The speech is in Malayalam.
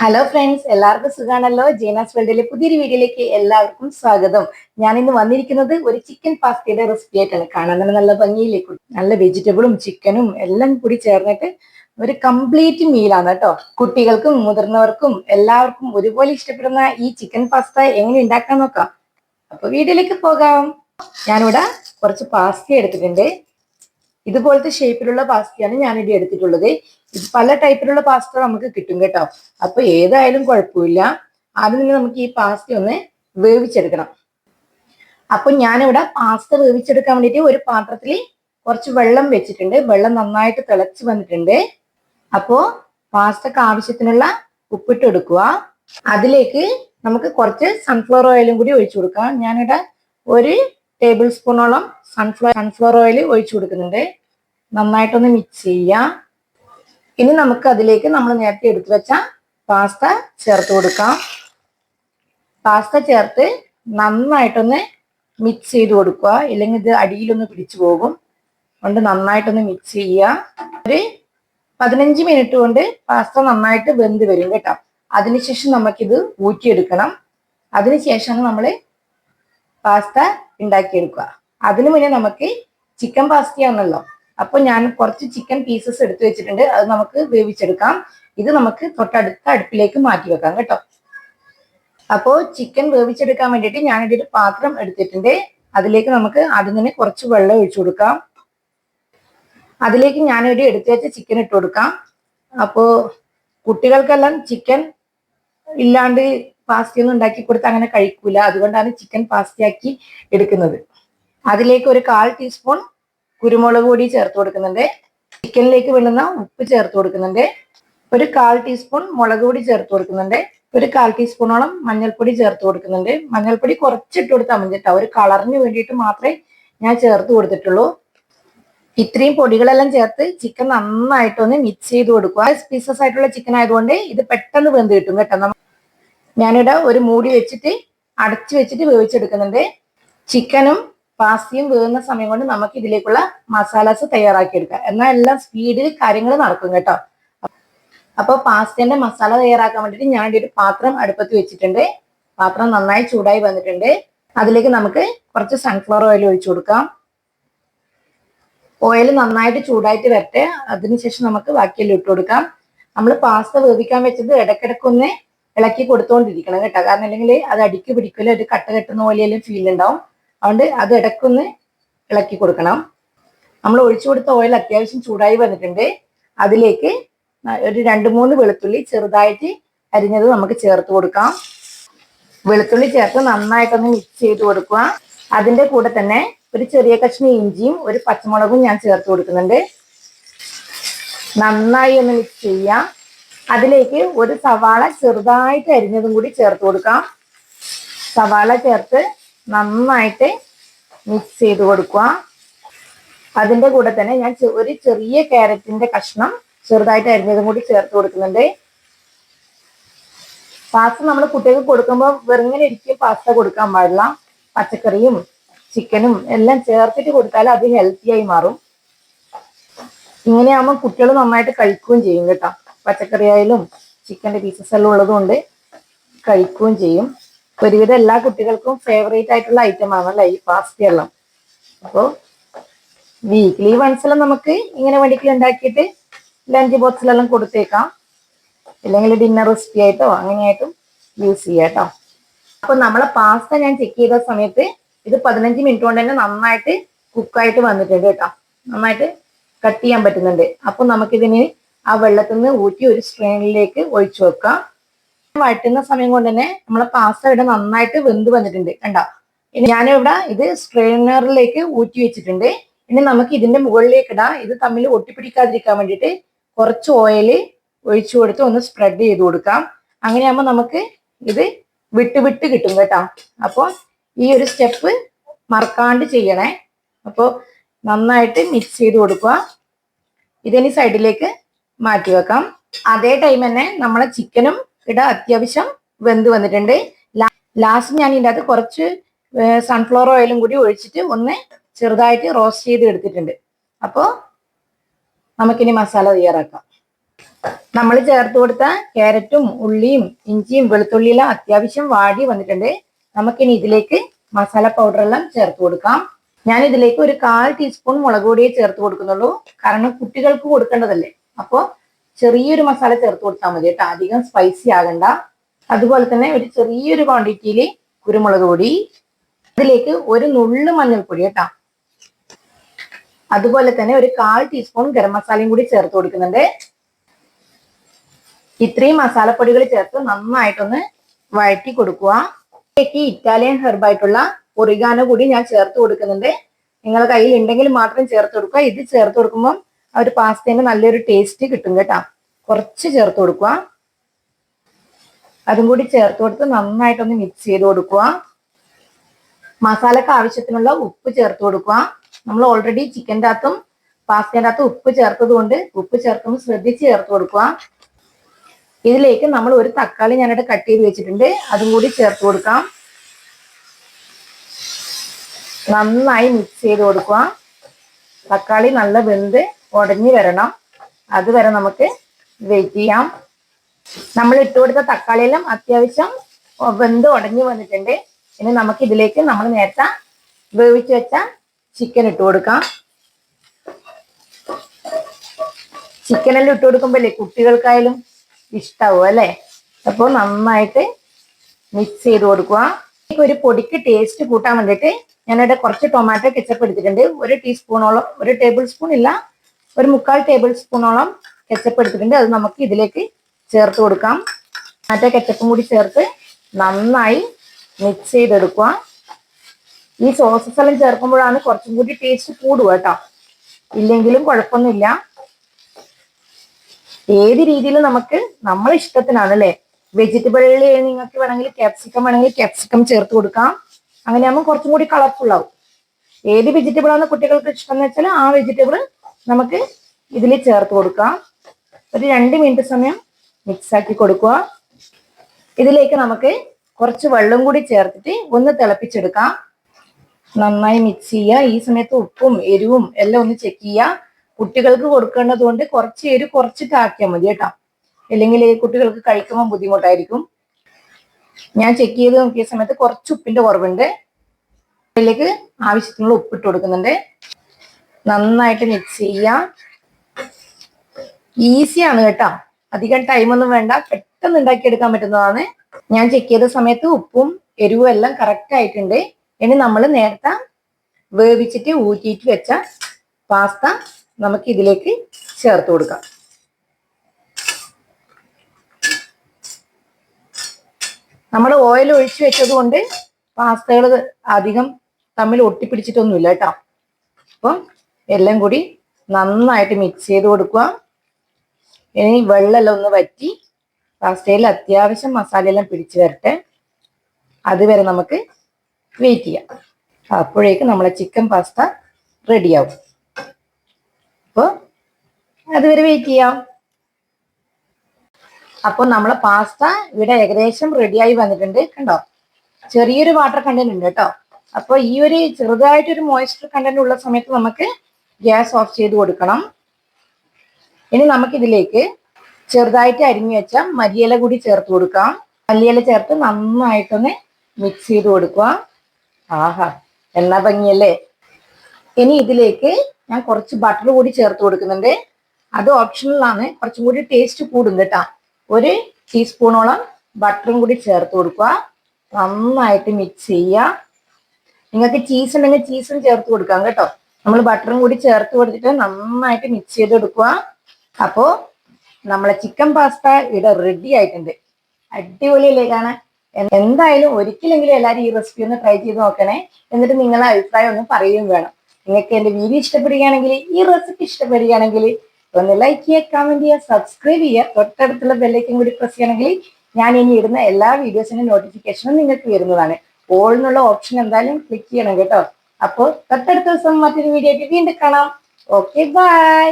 ഹലോ ഫ്രണ്ട്സ് എല്ലാവർക്കും സുഖാണല്ലോ? ജീനാസ് വേൾഡിലെ പുതിയൊരു വീഡിയോയിലേക്ക് എല്ലാവർക്കും സ്വാഗതം. ഞാൻ ഇന്ന് വന്നിരിക്കുന്നത് ഒരു ചിക്കൻ പാസ്തയുടെ റെസിപ്പി ആയിട്ടാണ്. കാണാൻ തന്നെ നല്ല ഭംഗിയിലേക്ക് നല്ല വെജിറ്റബിളും ചിക്കനും എല്ലാം കൂടി ചേർന്നിട്ട് ഒരു കംപ്ലീറ്റ് മീലാണ് കേട്ടോ. കുട്ടികൾക്കും മുതിർന്നവർക്കും എല്ലാവർക്കും ഒരുപോലെ ഇഷ്ടപ്പെടുന്ന ഈ ചിക്കൻ പാസ്ത എങ്ങനെ ഉണ്ടാക്കാൻ നോക്കാം. അപ്പൊ വീഡിയോയിലേക്ക് പോകാം. ഞാനിവിടെ കുറച്ച് പാസ്ത എടുത്തിട്ടുണ്ട്. ഇതുപോലത്തെ ഷേപ്പിലുള്ള പാസ്തയാണ് ഞാനിവിടെ എടുത്തിട്ടുള്ളത്. പല ടൈപ്പിലുള്ള പാസ്ത നമുക്ക് കിട്ടും കേട്ടോ. അപ്പൊ ഏതായാലും കുഴപ്പമില്ല. ആദ്യം തന്നെ നമുക്ക് ഈ പാസ്ത ഒന്ന് വേവിച്ചെടുക്കണം. അപ്പൊ ഞാനിവിടെ പാസ്ത വേവിച്ചെടുക്കാൻ വേണ്ടിയിട്ട് ഒരു പാത്രത്തിൽ കുറച്ച് വെള്ളം വെച്ചിട്ടുണ്ട്. വെള്ളം നന്നായിട്ട് തിളച്ച് വന്നിട്ടുണ്ട്. അപ്പോ പാസ്തക്ക് ആവശ്യത്തിനുള്ള ഉപ്പിട്ട് എടുക്കുക. അതിലേക്ക് നമുക്ക് കുറച്ച് സൺഫ്ലവർ ഓയിലും കൂടി ഒഴിച്ചു കൊടുക്കാം. ഞാനിവിടെ ഒരു ടേബിൾ സ്പൂണോളം സൺഫ്ലവർ സൺഫ്ലവർ ഓയിൽ ഒഴിച്ചു കൊടുക്കുന്നുണ്ട്. നന്നായിട്ടൊന്ന് മിക്സ് ചെയ്യാം. ഇനി നമുക്ക് അതിലേക്ക് നമ്മൾ നേരത്തെ എടുത്തു വെച്ച പാസ്ത ചേർത്ത് കൊടുക്കാം. പാസ്ത ചേർത്ത് നന്നായിട്ടൊന്ന് മിക്സ് ചെയ്ത് കൊടുക്കുക. ഇല്ലെങ്കിൽ ഇത് അടിയിലൊന്ന് പിടിച്ചു പോകും. അതുകൊണ്ട് നന്നായിട്ടൊന്ന് മിക്സ് ചെയ്യുക ഒരു പതിനഞ്ച് മിനിറ്റ് കൊണ്ട് പാസ്ത നന്നായിട്ട് വെന്ത് വരും കേട്ടോ. അതിനുശേഷം നമുക്കിത് ഊറ്റിയെടുക്കണം. അതിനുശേഷമാണ് നമ്മൾ പാസ്ത ഉണ്ടാക്കിയെടുക്കുക. അതിനു മുന്നേ നമുക്ക് ചിക്കൻ പാസ്തയാണല്ലോ അപ്പൊ ഞാൻ കുറച്ച് ചിക്കൻ പീസസ് എടുത്തു വെച്ചിട്ടുണ്ട്. അത് നമുക്ക് വേവിച്ചെടുക്കാം. ഇത് നമുക്ക് തൊട്ടടുത്ത അടുപ്പിലേക്ക് മാറ്റി വെക്കാം കേട്ടോ. അപ്പോ ചിക്കൻ വേവിച്ചെടുക്കാൻ വേണ്ടിയിട്ട് ഞാൻ ഒരു പാത്രം എടുത്തിട്ടുണ്ട്. അതിലേക്ക് നമുക്ക് ആദ്യം തന്നെ കുറച്ച് വെള്ളം ഒഴിച്ചു കൊടുക്കാം. അതിലേക്ക് ഞാനൊരു എടുത്തു വെച്ച ചിക്കൻ ഇട്ട് കൊടുക്കാം. അപ്പോ കുട്ടികൾക്കെല്ലാം ചിക്കൻ ഇല്ലാണ്ട് പാസ്തയൊന്നും ഉണ്ടാക്കി കൊടുത്ത് അങ്ങനെ കഴിക്കൂല. അതുകൊണ്ടാണ് ചിക്കൻ പാസ്റ്റിയാക്കി എടുക്കുന്നത്. അതിലേക്ക് ഒരു കാൽ ടീസ്പൂൺ കുരുമുളക് പൊടി ചേർത്ത് കൊടുക്കുന്നുണ്ട്. ചിക്കനിലേക്ക് വേണ്ടുന്ന ഉപ്പ് ചേർത്ത് കൊടുക്കുന്നുണ്ട്. ഒരു കാൽ ടീസ്പൂൺ മുളക് പൊടി ചേർത്ത് കൊടുക്കുന്നുണ്ട്. ഒരു കാൽ ടീസ്പൂണോളം മഞ്ഞൾപ്പൊടി ചേർത്ത് കൊടുക്കുന്നുണ്ട്. മഞ്ഞൾപ്പൊടി കുറച്ചിട്ട് കൊടുത്താൽ മതി കേട്ടോ. ഒരു കളറിന് വേണ്ടിയിട്ട് മാത്രമേ ഞാൻ ചേർത്ത് കൊടുത്തിട്ടുള്ളൂ. ഇത്രയും പൊടികളെല്ലാം ചേർത്ത് ചിക്കൻ നന്നായിട്ടൊന്ന് മിക്സ് ചെയ്ത് കൊടുക്കുക. പീസസ് ആയിട്ടുള്ള ചിക്കൻ ആയതുകൊണ്ട് ഇത് പെട്ടെന്ന് വെന്ത് കിട്ടും കേട്ടോ. ഞാനിവിടെ ഒരു മൂടി വെച്ചിട്ട് അടച്ചു വെച്ചിട്ട് വേവിച്ചെടുക്കുന്നുണ്ട്. ചിക്കനും പാസ്തയും വേകുന്ന സമയം കൊണ്ട് നമുക്ക് ഇതിലേക്കുള്ള മസാലാസ് തയ്യാറാക്കി എടുക്കാം എന്നാൽ എല്ലാം സ്പീഡിൽ കാര്യങ്ങൾ നടക്കും കേട്ടോ. അപ്പോൾ പാസ്തേന്റെ മസാല തയ്യാറാക്കാൻ വേണ്ടിയിട്ട് ഞാൻ ഒരു പാത്രം അടുപ്പത്ത് വെച്ചിട്ടുണ്ട്. പാത്രം നന്നായി ചൂടായി വന്നിട്ടുണ്ട്. അതിലേക്ക് നമുക്ക് കുറച്ച് സൺഫ്ലവർ ഓയിൽ ഒഴിച്ചു കൊടുക്കാം. ഓയിൽ നന്നായിട്ട് ചൂടായിട്ട് വരട്ടെ. അതിനുശേഷം നമുക്ക് ബാക്കിയെല്ലാം ഇട്ട് കൊടുക്കാം. നമ്മൾ പാസ്ത വേവിക്കാൻ വെച്ചത് ഇടയ്ക്കിടയ്ക്കൊന്ന് ഇളക്കി കൊടുത്തുകൊണ്ടിരിക്കണം കേട്ടോ. കാരണം അല്ലെങ്കിൽ അത് അടിക്ക് പിടിക്കില്ല ഒരു കട്ട കെട്ടുന്ന പോലെയെല്ലാം ഫീൽ ഉണ്ടാവും. അതുകൊണ്ട് അത് ഇടയ്ക്കൊന്ന് ഇളക്കി കൊടുക്കണം. നമ്മൾ ഒഴിച്ചു കൊടുത്ത ഓയിൽ അത്യാവശ്യം ചൂടായി വന്നിട്ടുണ്ട്. അതിലേക്ക് ഒരു രണ്ട് മൂന്ന് വെളുത്തുള്ളി ചെറുതായിട്ട് അരിഞ്ഞത് നമുക്ക് ചേർത്ത് കൊടുക്കാം. വെളുത്തുള്ളി ചേർത്ത് നന്നായിട്ടൊന്ന് മിക്സ് ചെയ്ത് കൊടുക്കുക. അതിന്റെ കൂടെ തന്നെ ഒരു ചെറിയ കഷ്ണി ഇഞ്ചിയും ഒരു പച്ചമുളകും ഞാൻ ചേർത്ത് കൊടുക്കുന്നുണ്ട്. നന്നായി ഒന്ന് മിക്സ് ചെയ്യാം അതിലേക്ക് ഒരു സവാള ചെറുതായിട്ട് അരിഞ്ഞതും കൂടി ചേർത്ത് കൊടുക്കാം. സവാള ചേർത്ത് നന്നായിട്ട് മിക്സ് ചെയ്ത് കൊടുക്കുക. അതിന്റെ കൂടെ തന്നെ ഞാൻ ഒരു ചെറിയ ക്യാരറ്റിന്റെ കഷ്ണം ചെറുതായിട്ട് അരിഞ്ഞതും കൂടി ചേർത്ത് കൊടുക്കുന്നുണ്ട്. പാസ്ത നമ്മൾ കുട്ടികൾക്ക് കൊടുക്കുമ്പോൾ വെറുങ്ങനെ ഇരിക്കും പാസ്ത കൊടുക്കാൻ പാടില്ല. പച്ചക്കറിയും ചിക്കനും എല്ലാം ചേർത്തിട്ട് കൊടുത്താൽ അത് ഹെൽത്തി ആയി മാറും. ഇങ്ങനെയാകുമ്പോൾ കുട്ടികൾ നന്നായിട്ട് കഴിക്കുകയും ചെയ്യും കേട്ടോ. പച്ചക്കറി ആയാലും ചിക്കന്റെ പീസസ് എല്ലാം ഉള്ളതുകൊണ്ട് കഴിക്കുകയും ചെയ്യും. ഒരുവിധം എല്ലാ കുട്ടികൾക്കും ഫേവറേറ്റ് ആയിട്ടുള്ള ഐറ്റം ആണല്ലേ ഈ പാസ്ത എല്ലാം അപ്പോൾ വീക്ക്ലി വൺസ് എല്ലാം നമുക്ക് ഇങ്ങനെ വേണ്ടിയിട്ട് ഉണ്ടാക്കിയിട്ട് ലഞ്ച് ബോക്സിലെല്ലാം കൊടുത്തേക്കാം. ഇല്ലെങ്കിൽ ഡിന്നർ റെസിപ്പി ആയിട്ടോ അങ്ങനെയായിട്ടും യൂസ് ചെയ്യാം കേട്ടോ. അപ്പൊ നമ്മളെ പാസ്ത ഞാൻ ചെക്ക് ചെയ്ത സമയത്ത് ഇത് പതിനഞ്ച് മിനിറ്റ് കൊണ്ട് തന്നെ നന്നായിട്ട് കുക്കായിട്ട് വന്നിട്ടുണ്ട് കേട്ടോ. നന്നായിട്ട് കട്ട് ചെയ്യാൻ പറ്റുന്നുണ്ട്. അപ്പൊ നമുക്കിതിന് ആ വെള്ളത്തിൽ നിന്ന് ഊറ്റി ഒരു സ്ട്രെയിനിലേക്ക് ഒഴിച്ചു വെക്കാം. വഴറ്റുന്ന സമയം കൊണ്ട് തന്നെ നമ്മളെ പാസ്ത ഇവിടെ നന്നായിട്ട് വെന്ത് വന്നിട്ടുണ്ട്. കണ്ടോ? ഇനി ഞാനിവിടെ ഇത് സ്ട്രെയിനറിലേക്ക് ഊറ്റി വെച്ചിട്ടുണ്ട്. ഇനി നമുക്ക് ഇതിന്റെ മുകളിലേക്ക് ഇടാം. ഇത് തമ്മിൽ ഒട്ടിപ്പിടിക്കാതിരിക്കാൻ വേണ്ടിയിട്ട് കുറച്ച് ഓയിൽ ഒഴിച്ചു കൊടുത്ത് ഒന്ന് സ്പ്രെഡ് ചെയ്ത് കൊടുക്കാം. അങ്ങനെയാകുമ്പോൾ നമുക്ക് ഇത് വിട്ട് വിട്ട് കിട്ടും കേട്ടോ. അപ്പോൾ ഈ ഒരു സ്റ്റെപ്പ് മറക്കാണ്ട് ചെയ്യണേ. അപ്പോൾ നന്നായിട്ട് മിക്സ് ചെയ്ത് കൊടുക്കുക. ഇതിനി സൈഡിലേക്ക് മാറ്റി വെക്കാം. അതേ ടൈം തന്നെ നമ്മളെ ചിക്കനും ഇവിടെ അത്യാവശ്യം വെന്ത് വന്നിട്ടുണ്ട്. ലാസ്റ്റ് ഞാൻ ഇതിന്റെ അകത്ത് കുറച്ച് സൺഫ്ലവർ ഓയിലും കൂടി ഒഴിച്ചിട്ട് ഒന്ന് ചെറുതായിട്ട് റോസ്റ്റ് ചെയ്ത് എടുത്തിട്ടുണ്ട്. അപ്പോൾ നമുക്കിനി മസാല തയ്യാറാക്കാം. നമ്മൾ ചേർത്ത് കൊടുത്ത ക്യാരറ്റും ഉള്ളിയും ഇഞ്ചിയും വെളുത്തുള്ളിയെല്ലാം അത്യാവശ്യം വാടി വന്നിട്ടുണ്ട്. നമുക്കിനി ഇതിലേക്ക് മസാല പൗഡർ എല്ലാം ചേർത്ത് കൊടുക്കാം. ഞാൻ ഇതിലേക്ക് ഒരു കാൽ ടീസ്പൂൺ മുളക് പൊടിയെ ചേർത്ത് കൊടുക്കുന്നുള്ളൂ. കാരണം കുട്ടികൾക്ക് കൊടുക്കേണ്ടതല്ലേ. അപ്പോൾ ചെറിയൊരു മസാല ചേർത്ത് കൊടുത്താൽ മതി കേട്ടോ. അധികം സ്പൈസി ആകണ്ട. അതുപോലെ തന്നെ ഒരു ചെറിയൊരു ക്വാണ്ടിറ്റിയിൽ കുരുമുളക് പൊടി. അതിലേക്ക് ഒരു നുള്ളു മഞ്ഞൾപ്പൊടി കേട്ടോ. അതുപോലെ തന്നെ ഒരു കാൽ ടീസ്പൂൺ ഗരം മസാലയും കൂടി ചേർത്ത് കൊടുക്കുന്നുണ്ട്. ഇത്രയും മസാലപ്പൊടികൾ ചേർത്ത് നന്നായിട്ടൊന്ന് വഴറ്റി കൊടുക്കുക. ഇതിലേക്ക് ഇറ്റാലിയൻ ഹെർബായിട്ടുള്ള ഒറിഗാനോ കൂടി ഞാൻ ചേർത്ത് കൊടുക്കുന്നുണ്ട്. നിങ്ങളുടെ കയ്യിൽ ഉണ്ടെങ്കിൽ മാത്രം ചേർത്ത് കൊടുക്കുക. ഇത് ചേർത്ത് കൊടുക്കുമ്പോൾ ആ ഒരു പാസ്തേന്റെ നല്ലൊരു ടേസ്റ്റ് കിട്ടും കേട്ടോ. കുറച്ച് ചേർത്ത് കൊടുക്കുക. അതും കൂടി ചേർത്ത് കൊടുത്ത് നന്നായിട്ടൊന്ന് മിക്സ് ചെയ്ത് കൊടുക്കുക. മസാലക്ക് ആവശ്യത്തിനുള്ള ഉപ്പ് ചേർത്ത് കൊടുക്കുക. നമ്മൾ ഓൾറെഡി ചിക്കന്റെ അകത്തും പാസ്തേന്റെ അകത്തും ഉപ്പ് ചേർത്തത് കൊണ്ട് ഉപ്പ് ചേർക്കുമ്പോൾ ശ്രദ്ധിച്ച് ചേർത്ത് കൊടുക്കുക. ഇതിലേക്ക് നമ്മൾ ഒരു തക്കാളി ഞാനിവിടെ കട്ട് ചെയ്ത് വെച്ചിട്ടുണ്ട്. അതും കൂടി ചേർത്ത് കൊടുക്കാം. നന്നായി മിക്സ് ചെയ്ത് കൊടുക്കുക. തക്കാളി നല്ല വെന്ത് ഉടഞ്ഞു വരണം. അതുവരെ നമുക്ക് വെയിറ്റ് ചെയ്യാം. നമ്മൾ ഇട്ട് കൊടുത്ത തക്കാളിയെല്ലാം അത്യാവശ്യം വെന്ത് ഉടഞ്ഞു വന്നിട്ടുണ്ട്. ഇനി നമുക്ക് ഇതിലേക്ക് നമ്മൾ നേരത്തെ വേവിച്ച് വെച്ച ചിക്കൻ ഇട്ട് കൊടുക്കാം. ചിക്കനെല്ലാം ഇട്ട് കൊടുക്കുമ്പോഴല്ലേ കുട്ടികൾക്കായാലും ഇഷ്ടാവും അല്ലേ? അപ്പോൾ നന്നായിട്ട് മിക്സ് ചെയ്ത് കൊടുക്കുക. ഒരു പൊടിക്ക് ടേസ്റ്റ് കൂട്ടാൻ വേണ്ടിയിട്ട് ഞാനിവിടെ കുറച്ച് ടൊമാറ്റോ കെച്ചപ്പ് എടുത്തിട്ടുണ്ട്. ഒരു ടീസ്പൂണോളം ഒരു ടേബിൾ സ്പൂൺ ഇല്ല. ഒരു മുക്കാൽ ടേബിൾ സ്പൂണോളം കെച്ചപ്പ് എടുത്തിട്ടുണ്ട്. അത് നമുക്ക് ഇതിലേക്ക് ചേർത്ത് കൊടുക്കാം. മറ്റേ കെച്ചപ്പും കൂടി ചേർത്ത് നന്നായി മിക്സ് ചെയ്തെടുക്കുക. ഈ സോസസ് എല്ലാം ചേർക്കുമ്പോഴാണ് കുറച്ചും കൂടി ടേസ്റ്റ് കൂടുക കേട്ടോ. ഇല്ലെങ്കിലും കുഴപ്പമൊന്നുമില്ല. ഏത് രീതിയിൽ നമുക്ക് നമ്മളെ ഇഷ്ടത്തിനാണ് അല്ലേ? വെജിറ്റബിളിൽ നിങ്ങൾക്ക് വേണമെങ്കിൽ ക്യാപ്സിക്കം വേണമെങ്കിൽ ക്യാപ്സിക്കം ചേർത്ത് കൊടുക്കാം. അങ്ങനെയാകുമ്പോൾ കുറച്ചും കൂടി കളർഫുൾ ആവും. ഏത് വെജിറ്റബിൾ ആണ് കുട്ടികൾക്ക് ഇഷ്ടം എന്ന് വെച്ചാൽ ആ വെജിറ്റബിൾ നമുക്ക് ഇതിൽ ചേർത്ത് കൊടുക്കാം. ഒരു രണ്ട് മിനിറ്റ് സമയം മിക്സ് ആക്കി കൊടുക്കുക. ഇതിലേക്ക് നമുക്ക് കുറച്ച് വെള്ളം കൂടി ചേർത്തിട്ട് ഒന്ന് തിളപ്പിച്ചെടുക്കാം. നന്നായി മിക്സ് ചെയ്യുക. ഈ സമയത്ത് ഉപ്പും എരിവും എല്ലാം ഒന്ന് ചെക്ക് ചെയ്യുക. കുട്ടികൾക്ക് കൊടുക്കേണ്ടത് കൊണ്ട് കുറച്ച് എരിവ് കുറച്ചിട്ടാക്കിയാൽ മതി കേട്ടോ. അല്ലെങ്കിൽ കുട്ടികൾക്ക് കഴിക്കുമ്പോൾ ബുദ്ധിമുട്ടായിരിക്കും. ഞാൻ ചെക്ക് ചെയ്ത് നോക്കിയ സമയത്ത് കുറച്ച് ഉപ്പിന്റെ കുറവുണ്ട്. അതിലേക്ക് ആവശ്യത്തിനുള്ള ഉപ്പിട്ട് കൊടുക്കുന്നുണ്ട്. നന്നായിട്ട് മിക്സ് ചെയ്യുക ഈസിയാണ് കേട്ടോ. അധികം ടൈമൊന്നും വേണ്ട. പെട്ടെന്ന് ഉണ്ടാക്കിയെടുക്കാൻ പറ്റുന്നതാണ്. ഞാൻ ചെക്ക് ചെയ്ത സമയത്ത് ഉപ്പും എരിവും എല്ലാം കറക്റ്റ് ആയിട്ടുണ്ട്. ഇനി നമ്മൾ നേരത്തെ വേവിച്ചിട്ട് ഊറ്റിയിട്ട് വെച്ച പാസ്ത നമുക്ക് ഇതിലേക്ക് ചേർത്ത് കൊടുക്കാം. നമ്മൾ ഓയിൽ ഒഴിച്ചു വെച്ചത് കൊണ്ട് പാസ്തകൾ അധികം തമ്മിൽ ഒട്ടിപ്പിടിച്ചിട്ടൊന്നുമില്ല കേട്ടോ. അപ്പം എല്ലാം കൂടി നന്നായിട്ട് മിക്സ് ചെയ്ത് കൊടുക്കുക. ഇനി വെള്ളമെല്ലാം ഒന്ന് വറ്റി പാസ്തയിൽ അത്യാവശ്യം മസാലയെല്ലാം പിടിച്ചു വരട്ടെ. അതുവരെ നമുക്ക് വെയിറ്റ് ചെയ്യാം. അപ്പോഴേക്ക് നമ്മളെ ചിക്കൻ പാസ്ത റെഡിയാവും അപ്പോൾ അതുവരെ വെയിറ്റ് ചെയ്യാം. അപ്പോൾ നമ്മളെ പാസ്ത ഇവിടെ ഏകദേശം റെഡിയായി വന്നിട്ടുണ്ട് കണ്ടോ? ചെറിയൊരു വാട്ടർ കണ്ടന്റ് ഉണ്ട് കേട്ടോ. അപ്പോൾ ഈ ഒരു ചെറുതായിട്ടൊരു മോയ്സ്ചർ കണ്ടന്റ് ഉള്ള സമയത്ത് നമുക്ക് ഗ്യാസ് ഓഫ് ചെയ്ത് കൊടുക്കണം. ഇനി നമുക്കിതിലേക്ക് ചെറുതായിട്ട് അരിഞ്ഞു വെച്ച മല്ലിയില കൂടി ചേർത്ത് കൊടുക്കാം. മല്ലിയില ചേർത്ത് നന്നായിട്ടൊന്ന് മിക്സ് ചെയ്ത് കൊടുക്കുക. ആഹാ എണ്ണ ഭംഗിയല്ലേ? ഇനി ഇതിലേക്ക് ഞാൻ കുറച്ച് ബട്ടർ കൂടി ചേർത്ത് കൊടുക്കുന്നുണ്ട്. അത് ഓപ്ഷണലാണ് കുറച്ചും കൂടി ടേസ്റ്റ് കൂടും കേട്ടോ. ഒരു ടീസ്പൂണോളം ബട്ടറും കൂടി ചേർത്ത് കൊടുക്കുക. നന്നായിട്ട് മിക്സ് ചെയ്യുക. നിങ്ങൾക്ക് ചീസ് ഉണ്ടെങ്കിൽ ചീസും ചേർത്ത് കൊടുക്കാം കേട്ടോ. നമ്മൾ ബട്ടറും കൂടി ചേർത്ത് കൊടുത്തിട്ട് നന്നായിട്ട് മിക്സ് ചെയ്തെടുക്കുക അപ്പോൾ നമ്മളെ ചിക്കൻ പാസ്ത ഇവിടെ റെഡി ആയിട്ടുണ്ട്. അടിപൊളിയല്ലേ കാണാൻ? എന്തായാലും ഒരിക്കലെങ്കിലും എല്ലാവരും ഈ റെസിപ്പി ഒന്ന് ട്രൈ ചെയ്ത് നോക്കണേ. എന്നിട്ട് നിങ്ങളുടെ അഭിപ്രായം ഒന്ന് പറയുകയും വേണം. നിങ്ങൾക്ക് എന്റെ വീഡിയോ ഇഷ്ടപ്പെടുകയാണെങ്കിൽ ഈ റെസിപ്പി ഇഷ്ടപ്പെടുകയാണെങ്കിൽ ഒന്ന് ലൈക്ക് ചെയ്യുക കമന്റ് ചെയ്യുക സബ്സ്ക്രൈബ് ചെയ്യുക. തൊട്ടടുത്തുള്ള ബെല്ലൈക്കും കൂടി പ്രസ് ചെയ്യണമെങ്കിൽ ഞാൻ ഇനി ഇടുന്ന എല്ലാ വീഡിയോസിന്റെ നോട്ടിഫിക്കേഷനും നിങ്ങൾക്ക് വരുന്നതാണ്. ഓൾ എന്നുള്ള ഓപ്ഷൻ എന്തായാലും ക്ലിക്ക് ചെയ്യണം കേട്ടോ. അപ്പോൾ തൊട്ടടുത്ത ദിവസം മറ്റൊരു വീഡിയോ ആയിട്ട് വീണ്ടും കാണാം. Okay bye